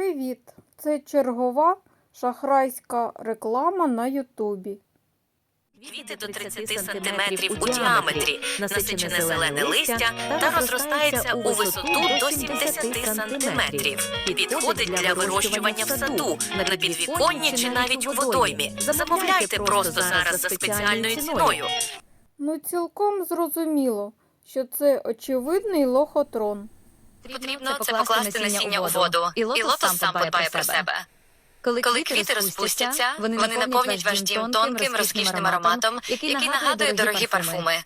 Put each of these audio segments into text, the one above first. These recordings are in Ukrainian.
Привіт! Це чергова шахрайська реклама на Ютубі. Квіти до 30 сантиметрів у діаметрі, насичене зелене листя та розростається у висоту до 70 сантиметрів. Підходить для вирощування в саду, на підвіконні чи навіть у водоймі. Замовляйте просто зараз за спеціальною ціною. Ну, цілком зрозуміло, що це очевидний лохотрон. Потрібно це покласти насіння у воду, і лотос сам подбає про себе. Коли, квіти розпустяться, вони наповнять ваш дім тонким, розкішним ароматом, який нагадує дорогі парфуми.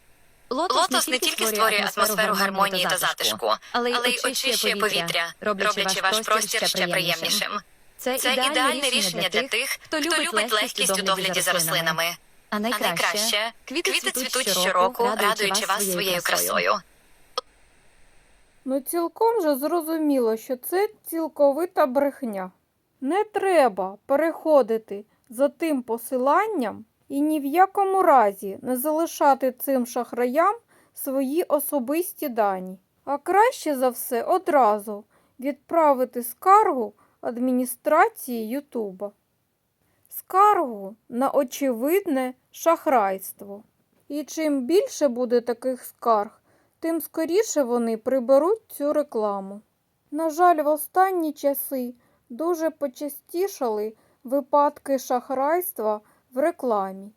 Лотос не тільки створює атмосферу гармонії та затишку, але й очищує повітря, роблячи ваш простір ще приємнішим. Це, Це ідеальне рішення для тих, хто любить легкість у догляді за рослинами. А А найкраще квіти цвітуть щороку, радуючи вас своєю красою. Ну, цілком же зрозуміло, що це цілковита брехня. Не треба переходити за тим посиланням і ні в якому разі не залишати цим шахраям свої особисті дані. А краще за все одразу відправити скаргу адміністрації Ютуба. Скаргу на очевидне шахрайство. І чим більше буде таких скарг, тим скоріше вони приберуть цю рекламу. На жаль, в останні часи дуже почастішали випадки шахрайства в рекламі.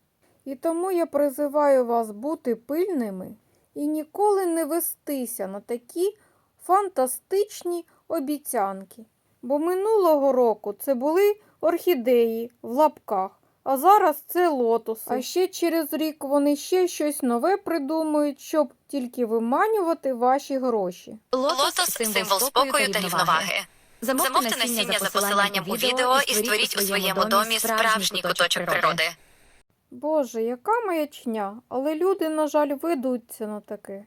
І тому я призиваю вас бути пильними і ніколи не вестися на такі фантастичні обіцянки. Бо минулого року це були орхідеї в лапках, а зараз це лотоси. А ще через рік вони ще щось нове придумають, щоб тільки виманювати ваші гроші. Лотос символ спокою та рівноваги. Замовте насіння за посиланням у відео і створіть у своєму домі справжній куточок природи. Боже, яка маячня, але люди, на жаль, ведуться на таке.